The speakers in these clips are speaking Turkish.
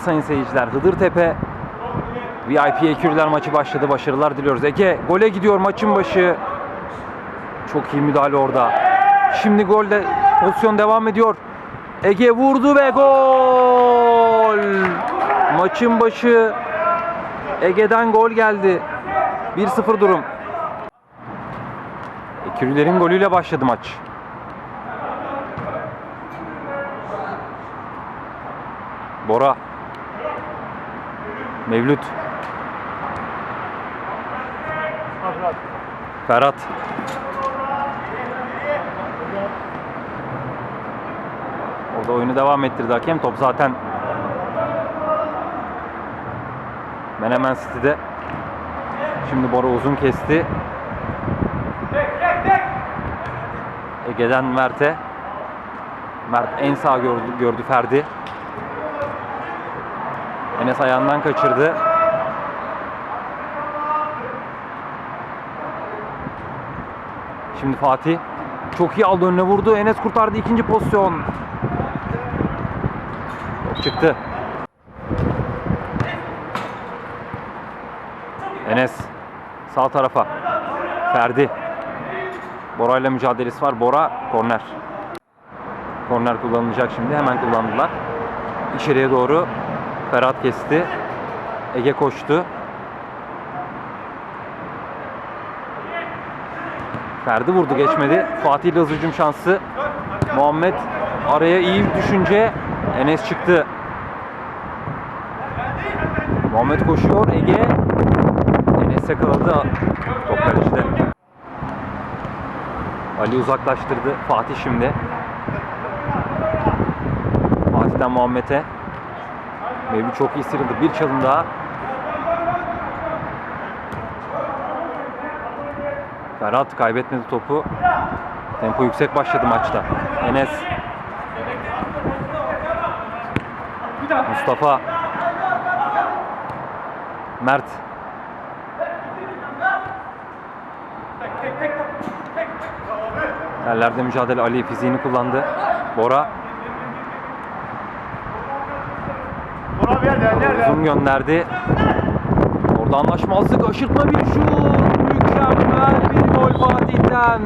Evet sayın seyirciler Hıdırtepe VIP Ekürüler maçı başladı. Başarılar diliyoruz. Ege gole gidiyor maçın başı. Çok iyi müdahale orada. Şimdi golde pozisyon devam ediyor. Ege vurdu ve gol. Maçın başı Ege'den gol geldi. 1-0 durum. Ekürülerin golüyle başladı maç. Bora. Mevlüt. Ferhat. Orada oyunu devam ettirdi hakem. Top zaten Menemen City'de. Şimdi Bora uzun kesti. Ege'den Mert'e. Mert en sağ gördü, gördü Ferdi. Enes ayağından kaçırdı. Şimdi Fatih çok iyi aldı önüne vurdu. Enes kurtardı ikinci pozisyon. Çıktı. Enes sağ tarafa. Ferdi. Bora ile mücadelesi var. Bora korner. Korner kullanılacak şimdi. Hemen kullandılar. İçeriye doğru Ferhat kesti. Ege koştu. Ferdi vurdu geçmedi. Fatih ile hızlı şansı. Muhammed araya iyi düşünce. Enes çıktı. Muhammed koşuyor. Ege Enes yakaladı. Top kalecide. Ali uzaklaştırdı. Fatih şimdi. Fatih'ten Muhammed'e. Mevlüt çok iyi sıyrıldı. Bir çalım daha. Ferhat kaybetmedi topu. Tempo yüksek başladı maçta. Enes. Mustafa. Mert. Yerlerde mücadele Ali fiziğini kullandı. Bora. Uzun gönderdi. Orada anlaşmazlık aşırtma bir şut. Mükemmel bir gol Fatih'ten.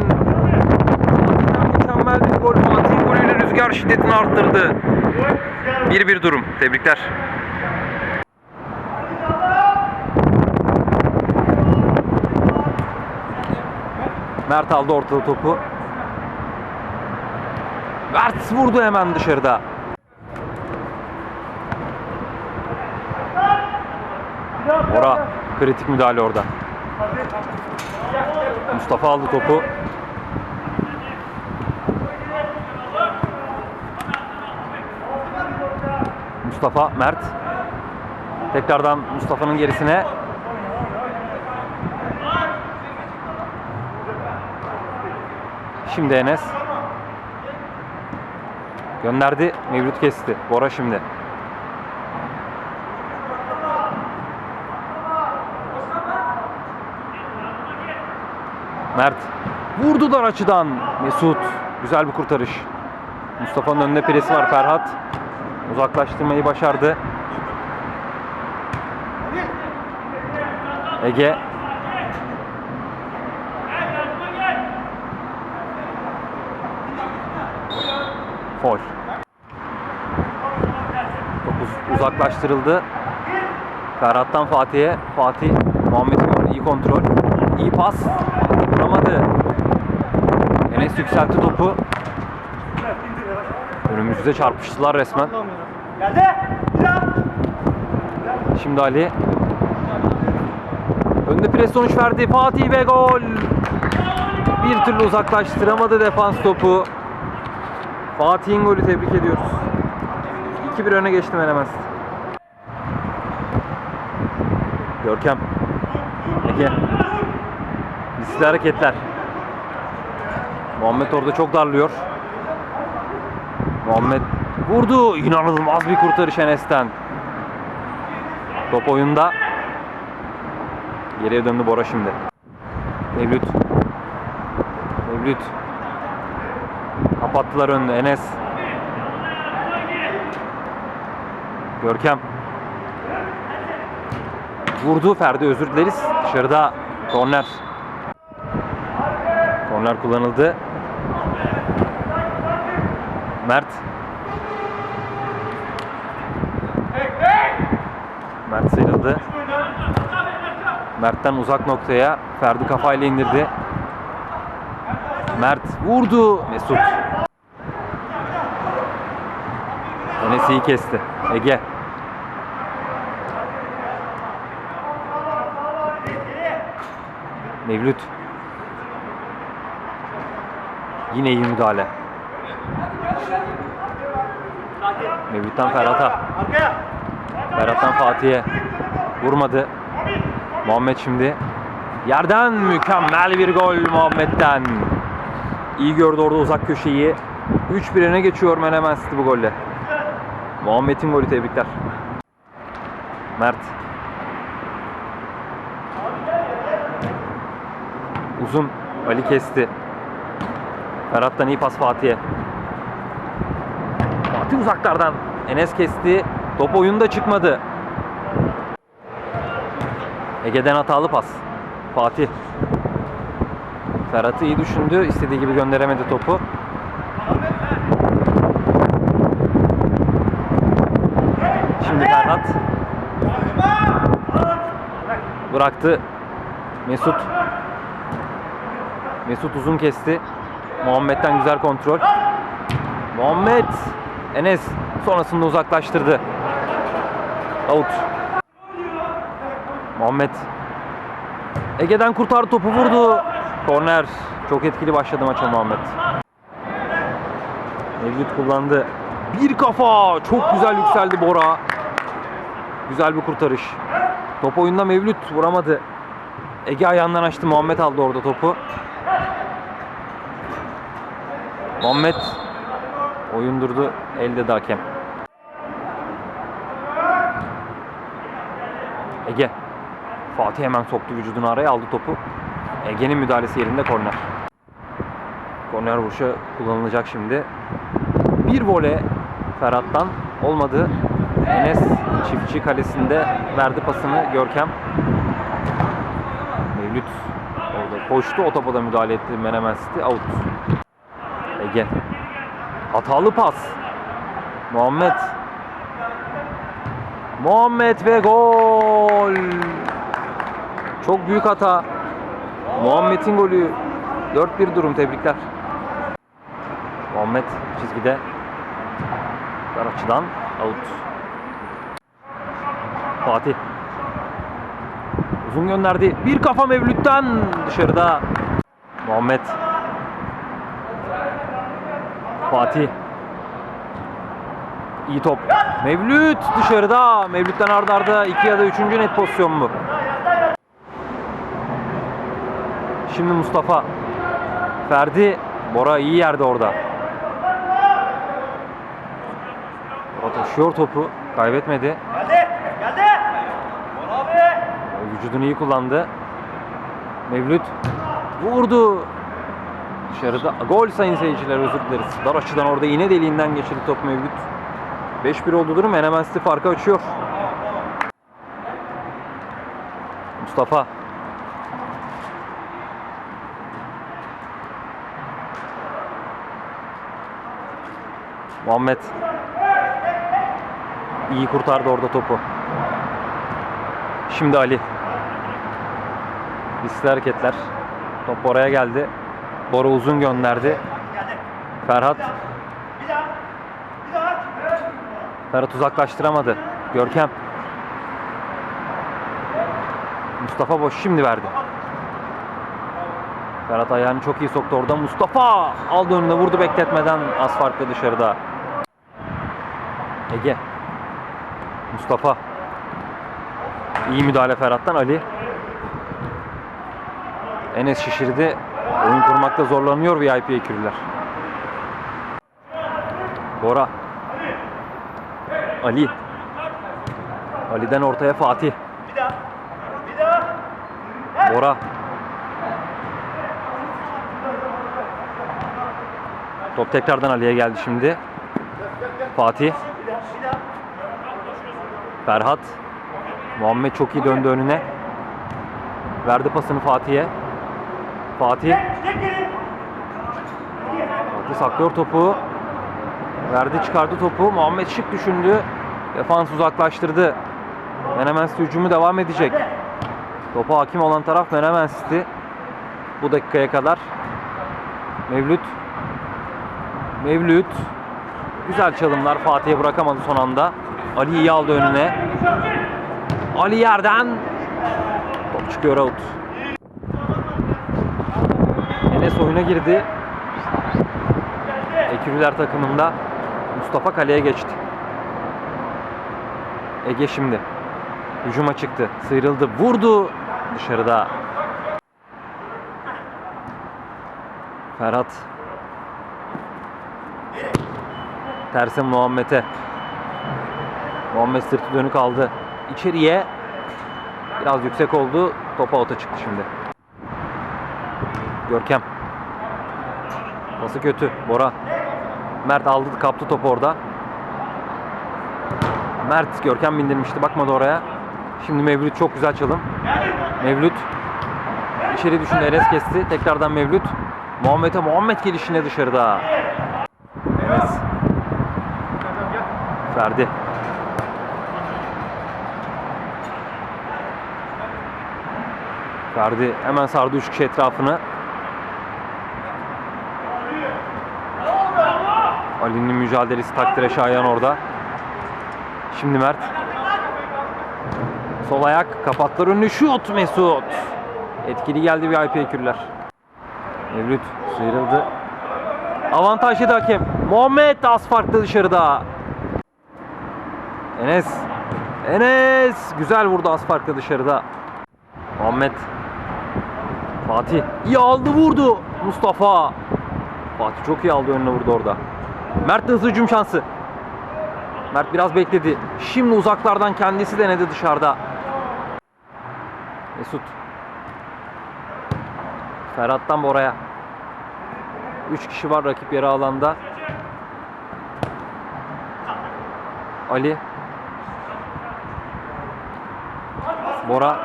Fatih'ten mükemmel bir gol. Fatih golüyle rüzgar şiddetini arttırdı. 1-1 durum. Tebrikler. Mert aldı ortada topu. Mert vurdu hemen dışarıda. Bora kritik müdahale orada. Mustafa aldı topu. Mustafa Mert. Tekrardan Mustafa'nın gerisine. Şimdi Enes. Gönderdi. Mevlüt kesti. Bora şimdi. Mert. Vurdular açıdan. Mesut. Güzel bir kurtarış. Mustafa'nın önünde presi var Ferhat. Uzaklaştırmayı başardı. Ege. Foul. Top uz- uzaklaştırıldı. Ferhat'tan Fatih'e. Fatih gördü. İyi kontrol. İyi pas. Vuramadı. Enes yükseltti topu. Önümüzde çarpıştılar resmen. Geldi. Şimdi Ali. Önde pres sonuç verdi. Fatih ve gol. Bir türlü uzaklaştıramadı defans topu. Fatih'in golü tebrik ediyoruz. 2-1 öne geçti Menemez. Görkem. Ege. Riskli hareketler. Muhammed orada çok darlıyor. Muhammed vurdu. İnanılmaz bir kurtarış Enes'ten. Top oyunda. Geriye döndü Bora şimdi. Mevlüt. Mevlüt. Kapattılar önünü Enes. Görkem. Vurdu Ferdi özür dileriz. Dışarıda korner. Korner kullanıldı. Mert. Mert sıyrıldı. Mert'ten uzak noktaya Ferdi kafayla indirdi. Mert vurdu. Mesut. Enes kesti. Ege. Mevlüt. Yine iyi müdahale. Mevlüt'ten Ferhat'a. Ferhat'tan Fatih'e. Vurmadı. Muhammed şimdi. Yerden mükemmel bir gol Muhammed'den. İyi gördü orada uzak köşeyi. 3-1 öne geçiyor Menemen City bu golle. Muhammed'in golü tebrikler. Mert. Uzun. Ali kesti. Ferhat'tan iyi pas Fatih'e. Fatih uzaklardan. Enes kesti. Top oyunda çıkmadı. Ege'den hatalı pas. Fatih. Ferhat'ı iyi düşündü. İstediği gibi gönderemedi topu. Şimdi Ferhat. Bıraktı. Mesut. Mesut uzun kesti. Muhammed'den güzel kontrol. Muhammed. Enes sonrasında uzaklaştırdı. Out. Muhammed. Ege'den kurtardı topu vurdu. Korner. Çok etkili başladı maça Muhammed. Mevlüt kullandı. Bir kafa. Çok güzel yükseldi Bora. Güzel bir kurtarış. Top oyunda Mevlüt vuramadı. Ege ayağından açtı. Muhammed aldı orada topu. Muhammed oyun durdu. Elde de hakem. Ege. Fatih hemen soktu vücudunu araya aldı topu. Ege'nin müdahalesi yerinde korner. Korner vuruşu kullanılacak şimdi. Bir vole Ferhat'tan olmadı. Enes çiftçi kalesinde verdi pasını Görkem. Mevlüt orada koştu o topa da müdahale etti Menemen City out. Hatalı pas. Muhammed. Muhammed ve gol. Çok büyük hata. Muhammed'in golü. 4-1 durum tebrikler. Muhammed çizgide. Dar açıdan out. Fatih. Uzun gönderdi. Bir kafa Mevlüt'ten dışarıda. Muhammed. Fatih. İyi top. Mevlüt dışarıda. Mevlüt'ten arda arda 2 ya da 3. net pozisyon bu. Şimdi Mustafa. Ferdi. Bora iyi yerde orada. Bora taşıyor topu. Kaybetmedi. Geldi. Geldi. Bora abi. Vücudunu iyi kullandı. Mevlüt vurdu. Dışarıda gol sayın seyirciler özür dileriz. Dar açıdan orada iğne deliğinden geçirdi top Mevlüt. 5-1 oldu durum. Menemen City farkı açıyor. Mustafa. Muhammed. İyi kurtardı orada topu. Şimdi Ali. Riskli hareketler. Top oraya geldi. Bora uzun gönderdi. Ferhat. Ferhat uzaklaştıramadı. Görkem. Mustafa boş şimdi verdi. Ferhat ayağını çok iyi soktu orada. Mustafa aldı önüne vurdu bekletmeden az farklı dışarıda. Ege. Mustafa. İyi müdahale Ferhat'tan Ali. Enes şişirdi. Oyun kurmakta zorlanıyor VIP ekürüler. Bora. Ali. Ali'den ortaya Fatih. Bir daha. Bir daha. Bora. Top tekrardan Ali'ye geldi şimdi. Fatih. Ferhat. Muhammed çok iyi döndü önüne. Verdi pasını Fatih'e. Fatih. Fatih saklıyor topu. Verdi çıkardı topu. Muhammed şık düşündü. Defans uzaklaştırdı. Menemen City hücumu devam edecek. Topa hakim olan taraf Menemen City. Bu dakikaya kadar. Mevlüt. Mevlüt. Güzel çalımlar. Fatih'e bırakamadı son anda. Ali iyi aldı önüne. Ali yerden. Top çıkıyor out. Enes oyuna girdi. Ekürüler takımında Mustafa kaleye geçti. Ege şimdi. Hücuma çıktı. Sıyrıldı. Vurdu. Dışarıda. Ferhat. Terse Muhammed'e. Muhammed sırtı dönük aldı. İçeriye. Biraz yüksek oldu. Topa ota çıktı şimdi. Görkem. Pası kötü. Bora. Mert aldı kaptı topu orada. Mert Görkem bindirmişti. Bakmadı oraya. Şimdi Mevlüt çok güzel çalım. Mevlüt. İçeri düşündü. Enes kesti. Tekrardan Mevlüt. Muhammed'e Muhammed gelişine dışarıda. Enes. Ferdi. Ferdi hemen sardı üç kişi etrafını. Ali'nin mücadelesi takdire şayan orada. Şimdi Mert. Sol ayak kapattılar önünü şut Mesut. Etkili geldi VIP ekürler. Mevlüt sıyrıldı. Avantajlı da hakem. Muhammed az farklı dışarıda. Enes. Enes. Güzel vurdu az farklı dışarıda. Muhammed. Fatih. İyi aldı vurdu. Mustafa. Fatih çok iyi aldı önüne vurdu orada. Mert hızlı hücum şansı. Mert biraz bekledi. Şimdi uzaklardan kendisi denedi dışarıda. Mesut. Ferhat'tan Bora'ya. 3 kişi var rakip yarı alanda. Ali. Bora.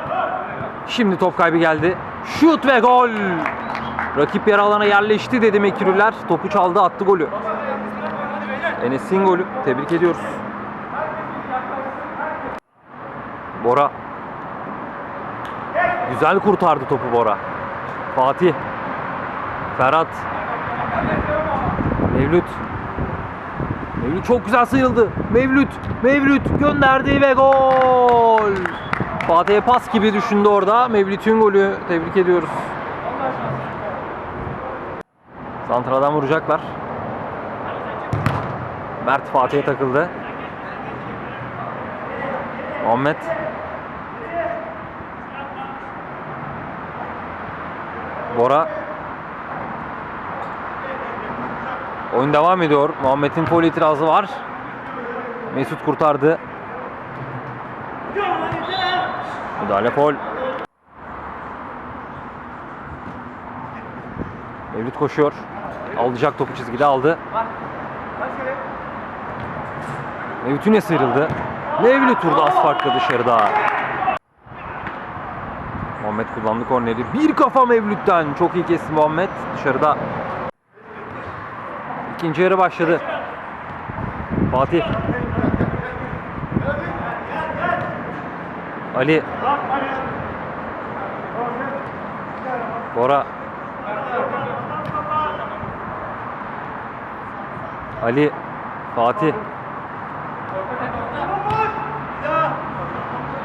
Şimdi top kaybı geldi. Şut ve gol. Rakip yarı alana yerleşti dedi Mekirüler. Topu çaldı attı golü. Enes'in golü. Tebrik ediyoruz. Bora. Güzel kurtardı topu Bora. Fatih. Ferhat. Mevlüt. Mevlüt çok güzel sıyrıldı. Mevlüt. Mevlüt gönderdi ve gol. Fatih'e pas gibi düşündü orada. Mevlüt'ün golü. Tebrik ediyoruz. Santradan vuracaklar. Mert Fatih'e takıldı. Muhammed. Bora. Oyun devam ediyor. Muhammed'in foul itirazı var. Mesut kurtardı. Müdahale foul. Mevlüt koşuyor. Alacak topu çizgide aldı. Mevlüt yine sıyrıldı. Mevlüt vurdu az farklı dışarıda. Muhammed kullandı korneri. Bir kafa Mevlüt'ten. Çok iyi kesti Muhammed. Dışarıda. İkinci yarı başladı. Fatih. Ali. Bora. Ali. Fatih.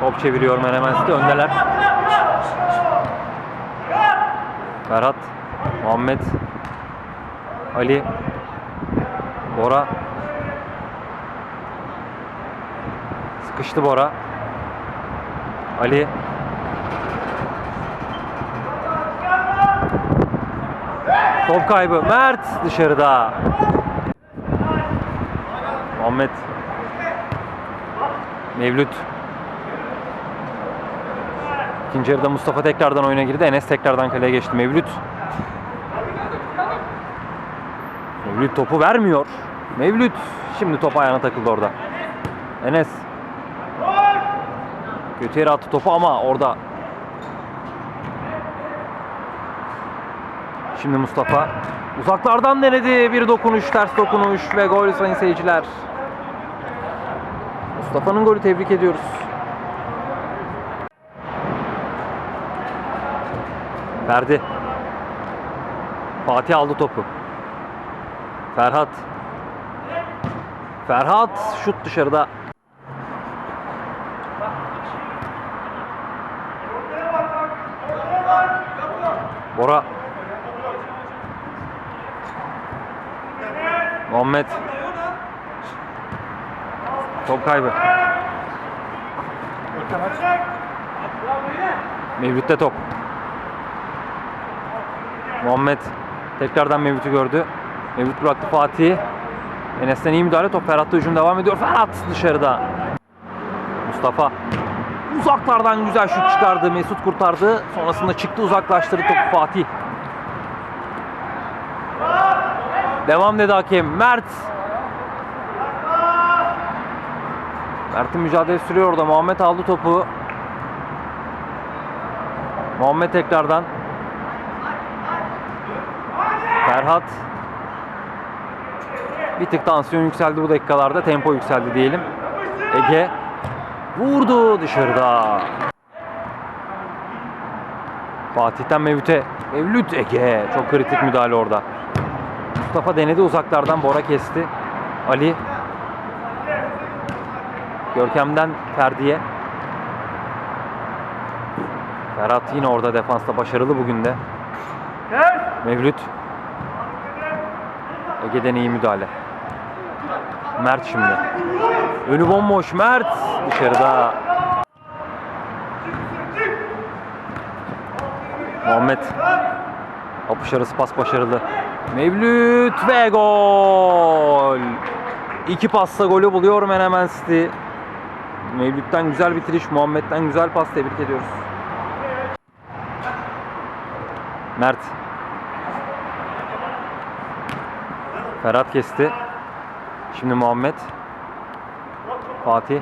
Top çeviriyor Menemen City. Öndeler. Ferhat. Muhammed. Ali. Bora. Sıkıştı Bora. Ali. Top kaybı. Mert dışarıda. Muhammed. Mevlüt. İkinci yarıda Mustafa tekrardan oyuna girdi. Enes tekrardan kaleye geçti. Mevlüt. Mevlüt topu vermiyor. Mevlüt. Şimdi top ayağına takıldı orada. Enes. Kötü yere attı topu ama orada Şimdi Mustafa uzaklardan denedi. Bir dokunuş, ters dokunuş ve gol sayın seyirciler. Mustafa'nın golü tebrik ediyoruz. Ferdi. Fatih aldı topu. Ferhat. Ferhat şut dışarıda. Bora. Muhammed. Top kaybı. Mevlüt'te top. Muhammed tekrardan Mevlüt'ü gördü. Mevlüt bıraktı Fatih. Enes'ten iyi müdahale. Top Ferhat'ta hücum devam ediyor. Ferhat dışarıda. Mustafa. Uzaklardan güzel şut çıkardı. Mesut kurtardı. Sonrasında çıktı uzaklaştırdı topu Fatih. Devam dedi hakem. Mert. Mert'in mücadele sürüyor orada. Muhammed aldı topu. Muhammed tekrardan. Ferhat. Bir tık tansiyon yükseldi bu dakikalarda. Tempo yükseldi diyelim. Ege. Vurdu dışarıda. Fatih'ten Mevlüt'e. Mevlüt Ege. Çok kritik müdahale orada. Mustafa denedi uzaklardan. Bora kesti. Ali. Görkem'den Ferdi'ye. Ferhat yine orada defansta başarılı bugün de. Mevlüt. Ege'den iyi müdahale. Mert şimdi. Önü bomboş Mert dışarıda. Muhammed. Apış arası pas başarılı. Mevlüt ve gol. İki pasla golü buluyor Menemen City. Mevlüt'ten güzel bitiriş, Muhammed'den güzel pas tebrik ediyoruz. Mert. Ferhat kesti. Şimdi Muhammed. Fatih.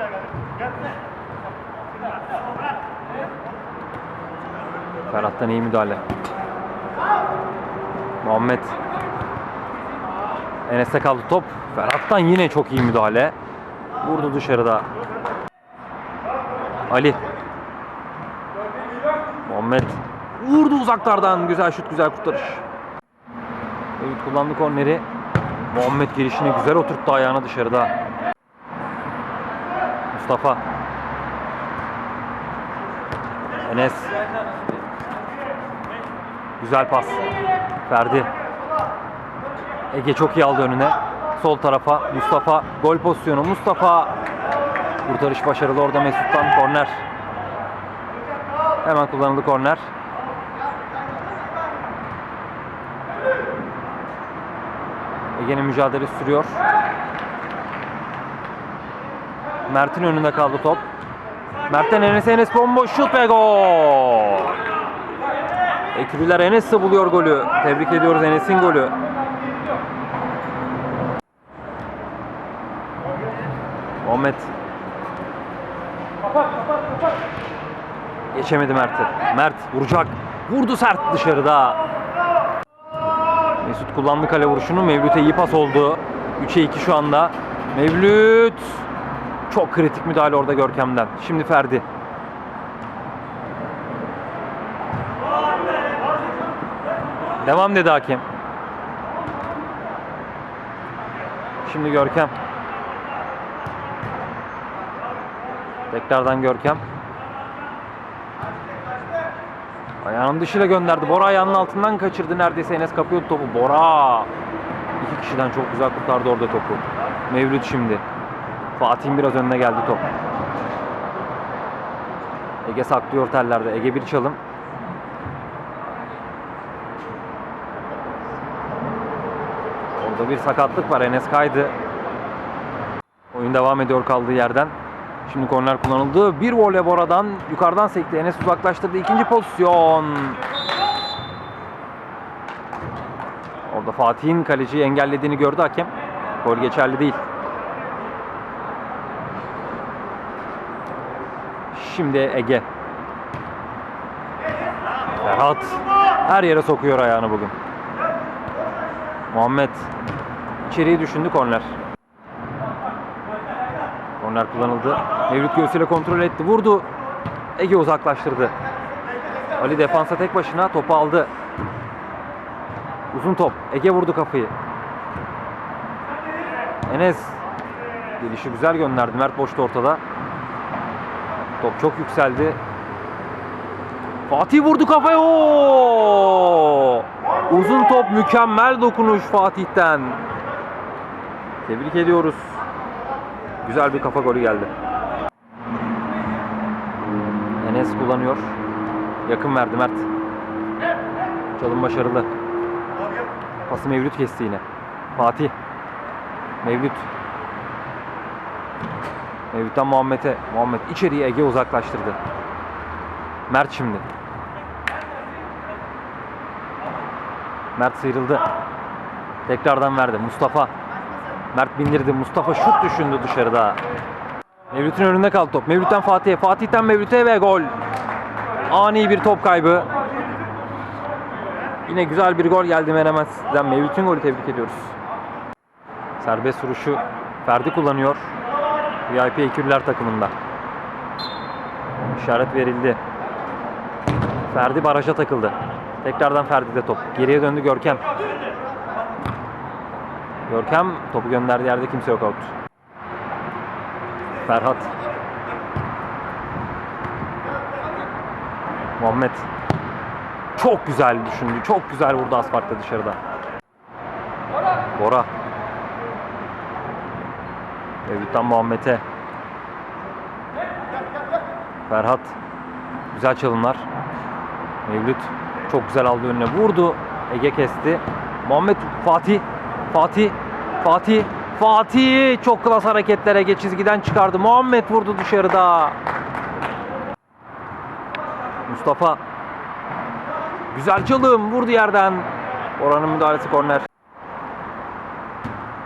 Ferhat'tan iyi müdahale. Muhammed. Enes'te kaldı top. Ferhat'tan yine çok iyi müdahale. Vurdu dışarıda. Ali. Muhammed. Vurdu uzaklardan. Güzel şut, güzel kurtarış. Evet kullandı korneri. Muhammed girişine güzel oturttu ayağını dışarıda. Mustafa. Enes. Güzel pas. Ferdi. Ege çok iyi aldı önüne. Sol tarafa Mustafa. Gol pozisyonu Mustafa. Kurtarış başarılı orada Mesut'tan korner. Hemen kullanıldı korner. Ege'nin mücadele sürüyor. Mert'in önünde kaldı top. Mert'ten Enes Enes bomboş şut ve gol. Ekürüler Enes de buluyor golü. Tebrik ediyoruz Enes'in golü. Muhammed. Geçemedi Mert'i. Mert vuracak. Vurdu sert dışarıda. Mesut kullandı kale vuruşunu. Mevlüt'e iyi pas oldu. 3'e 2 şu anda. Mevlüt. Çok kritik müdahale orada Görkem'den. Şimdi Ferdi. Devam dedi hakem. Şimdi Görkem. Tekrardan Görkem. Ayağının dışıyla gönderdi. Bora ayağının altından kaçırdı. Neredeyse Enes kapıyordu topu. Bora. İki kişiden çok güzel kurtardı orada topu. Mevlüt şimdi. Fatih'in biraz önüne geldi top. Ege saklıyor tellerde. Ege bir çalım. Orada bir sakatlık var. Enes kaydı. Oyun devam ediyor kaldığı yerden. Şimdi korner kullanıldı. Bir voley Bora'dan yukarıdan sekti. Enes uzaklaştırdı. İkinci pozisyon. Orada Fatih'in kaleciyi engellediğini gördü hakem. Gol geçerli değil. Şimdi Ege. Ferhat. Her yere sokuyor ayağını bugün. Muhammed. İçeriği düşündü korner. Korner kullanıldı. Mevlüt göğsüyle kontrol etti. Vurdu. Ege uzaklaştırdı. Ali defansa tek başına topu aldı. Uzun top. Ege vurdu kafayı. Enes. Gelişi güzel gönderdi. Mert boşta ortada. Top çok yükseldi. Fatih vurdu kafaya. Oo! Uzun top mükemmel dokunuş Fatih'ten. Tebrik ediyoruz. Güzel bir kafa golü geldi. Enes kullanıyor. Yakın verdi Mert. Çalım başarılı. Pası Mevlüt kesti yine. Fatih. Mevlüt. Mevlüt'ten Muhammed'e. Muhammed içeriye Ege uzaklaştırdı. Mert şimdi. Mert sıyrıldı. Tekrardan verdi. Mustafa. Mert bindirdi. Mustafa şut düşündü dışarıda. Mevlüt'ün önünde kaldı top. Mevlüt'ten Fatih'e. Fatih'ten Mevlüt'e ve gol. Ani bir top kaybı. Yine güzel bir gol geldi Menemens'den. Mevlüt'ün golü tebrik ediyoruz. Serbest vuruşu Ferdi kullanıyor. VIP ekürler takımında. İşaret verildi. Ferdi baraja takıldı. Tekrardan Ferdi'de top. Geriye döndü Görkem. Görkem topu gönderdiği yerde kimse yok out. Ferhat. Muhammed. Çok güzel düşündü. Çok güzel vurdu asfaltta dışarıda. Bora. Mevlüt'ten Muhammed'e. Ferhat. Güzel çalımlar. Mevlüt çok güzel aldı önüne vurdu. Ege kesti. Muhammed Fatih. Fatih. Fatih. Fatih çok klas hareketler Ege çizgiden çıkardı. Muhammed vurdu dışarıda. Mustafa. Güzel çalım vurdu yerden. Oranın müdahalesi korner.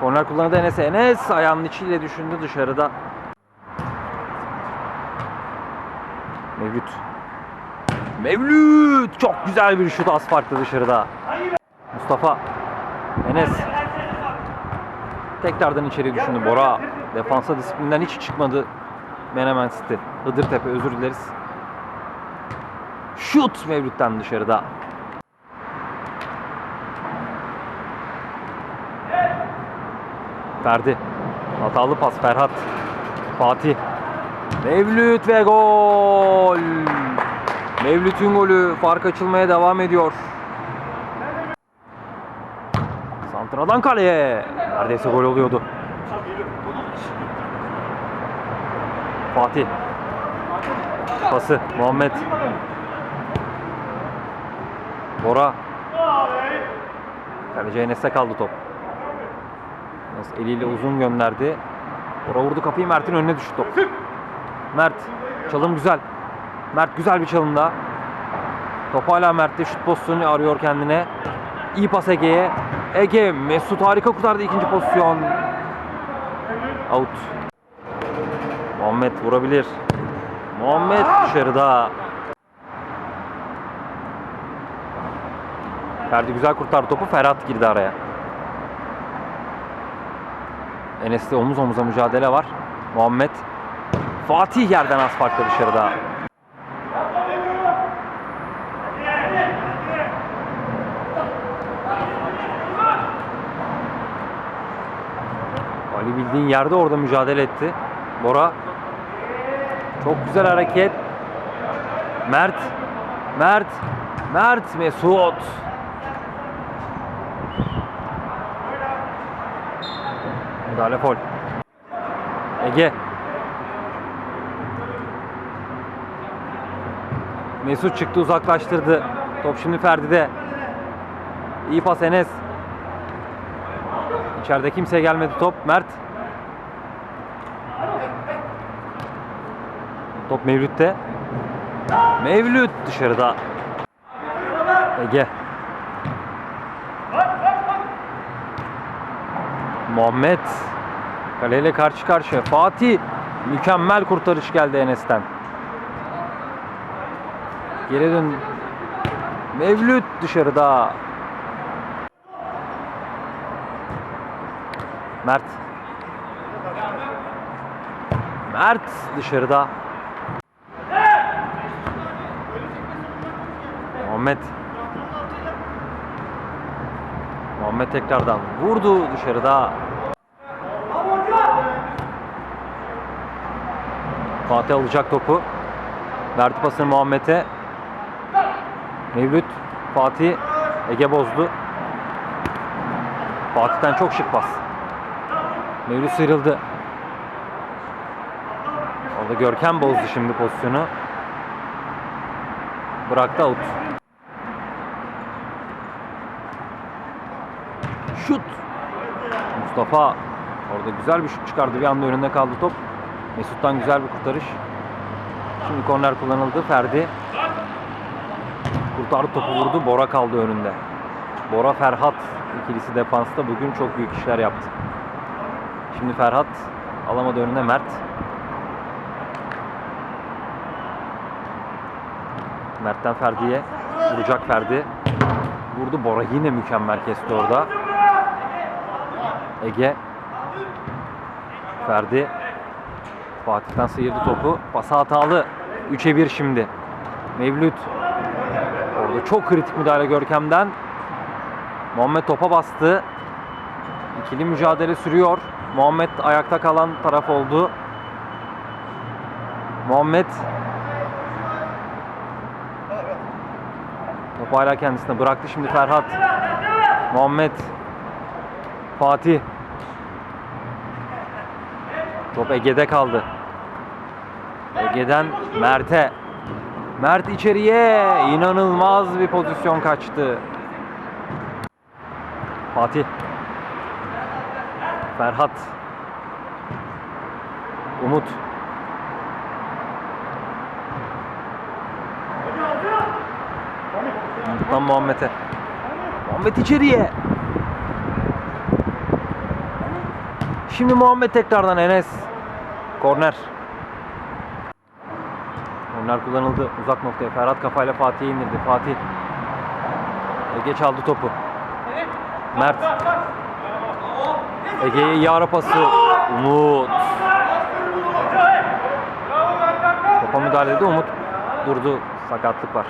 Korner kullanıldı Enes'e. Enes ayağının içiyle düşündü dışarıda. Mevlüt. Mevlüt! Çok güzel bir şut asfaltta dışarıda. Mustafa. Enes. Tekrardan içeri düşündü Bora. Defansa disiplinden hiç çıkmadı Menemen City. Hıdırtepe özür dileriz. Şut Mevlüt'ten dışarıda. Ferdi. Hatalı pas Ferhat. Fatih. Mevlüt ve gol. Mevlüt'ün golü fark açılmaya devam ediyor. Santradan kaleye. Neredeyse gol oluyordu. Fatih. Pası Muhammed. Bora. Kaleci Enes'te kaldı top. Enes eliyle uzun gönderdi. Bora vurdu kapıyı Mert'in önüne düştü top. Mert. Çalım güzel. Mert güzel bir çalım daha. Top hala Mert'te şut pozisyonu arıyor kendine. İyi pas Ege'ye. Ege Mesut harika kurtardı ikinci pozisyon. Out. Muhammed vurabilir. Muhammed dışarıda. Ferdi güzel kurtardı topu. Ferhat girdi araya. Enes'te omuz omuza mücadele var. Muhammed. Fatih yerden asfaltta dışarıda. Ali bildiğin yerde orada mücadele etti. Bora. Çok güzel hareket. Mert. Mert. Mert Mesut. Müdahale fol. Ege. Mesut çıktı uzaklaştırdı. Top şimdi Ferdi'de. İyi pas Enes. İçeride kimse gelmedi top. Mert. Top Mevlüt'te. Mevlüt dışarıda. Ege. Muhammed. Kaleyle karşı karşıya. Fatih. Mükemmel kurtarış geldi Enes'ten. Geri dön. Mevlüt dışarıda. Mert. Mert dışarıda. Muhammed. Muhammed tekrardan vurdu dışarıda. Fatih alacak topu. Verdi pasını Muhammed'e. Mevlüt, Fatih, Ege bozdu. Fatih'ten çok şık pas. Mevlüt sıyrıldı. Orada Görkem bozdu şimdi pozisyonu. Bıraktı out. Şut. Mustafa orada güzel bir şut çıkardı. Bir anda önünde kaldı top. Mesut'tan güzel bir kurtarış. Şimdi korner kullanıldı. Ferdi kurtardı topu vurdu. Bora kaldı önünde. Bora Ferhat ikilisi defansta bugün çok büyük işler yaptı. Şimdi Ferhat alamadı önüne Mert. Mert'ten Ferdi'ye vuracak Ferdi. Vurdu Bora yine mükemmel kesti orada. Ege Ferdi Fatih'ten sıyırdı topu. Pası hatalı. 3'e 1 şimdi. Mevlüt. Orada çok kritik müdahale Görkem'den. Muhammed topa bastı. İkili mücadele sürüyor. Muhammed ayakta kalan taraf oldu. Muhammed Topu hala kendisine bıraktı şimdi Ferhat. Muhammed. Fatih. Top Ege'de kaldı. Ege'den Mert'e. Mert içeriye. İnanılmaz bir pozisyon kaçtı. Fatih. Ferhat. Umut. Umut'tan Muhammed'e. Muhammed içeriye. Şimdi Muhammed tekrardan Enes. Korner. Korner kullanıldı. Uzak noktaya Ferhat kafayla Fatih'e indirdi. Fatih. Ege çaldı topu. Mert. Ege'ye iyi pası. Umut. Topa müdahale edildi. Umut durdu. Sakatlık var.